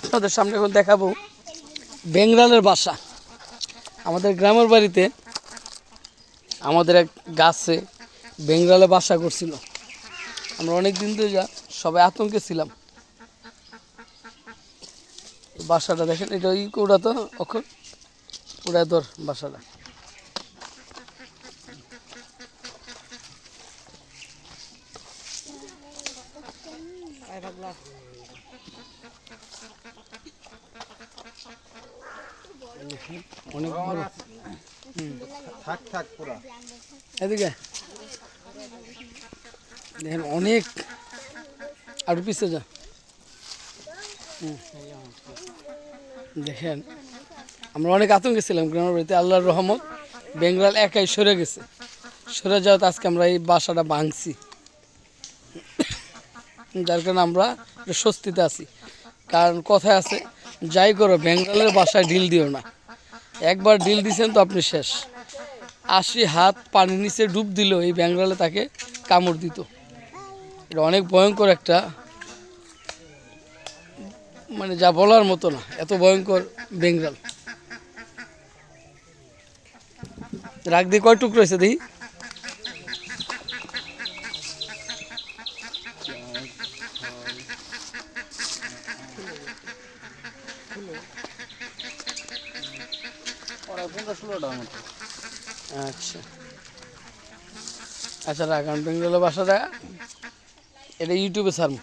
আপনাদের সামনে এখন দেখাবো বেঙ্গালের বাসা। আমাদের গ্রামের বাড়িতে আমাদের এক গাছে বেঙ্গলালে বাসা করছিল। আমরা অনেক দিন ধরে যা, সবাই আতঙ্কে ছিলাম। বাসাটা দেখেন, এটা ওই ওটা তো অক্ষর ওটা বাসাটা। অনেক বড় থাক থাক পুরা। এদিকে। দেখেন অনেক আর পিছিয়ে যা। হুম। দেখেন আমরা অনেক আতঙ্কে ছিলাম গ্রামের বাড়িতে আল্লাহর রহমত। বেঙ্গল একাই সরে গেছে। সরে যাওয়াতে আজকে আমরা এই বাসাটা ভাঙছি। যার কারণে আমরা স্বস্তিতে আছি। কারণ কথায় আছে, যাই করো, বেঙ্গলের বাসায় ডিল দিও না। একবার ডিল দিছেন তো আপনি শেষ। আশি হাত পানির নিচে ডুব দিল, এই ব্যাঙ্গলে তাকে কামড় দিত। এটা অনেক ভয়ঙ্কর একটা মানে যা বলার মতো না, এত ভয়ঙ্কর বেঙ্গল। রাগ দিয়ে কয় টুকরো হয়েছে দেখি? আচ্ছা। আচ্ছা রাখ আমি বেঙ্গলের বাসাটা এটা ইউটিউবে ছাড়বো।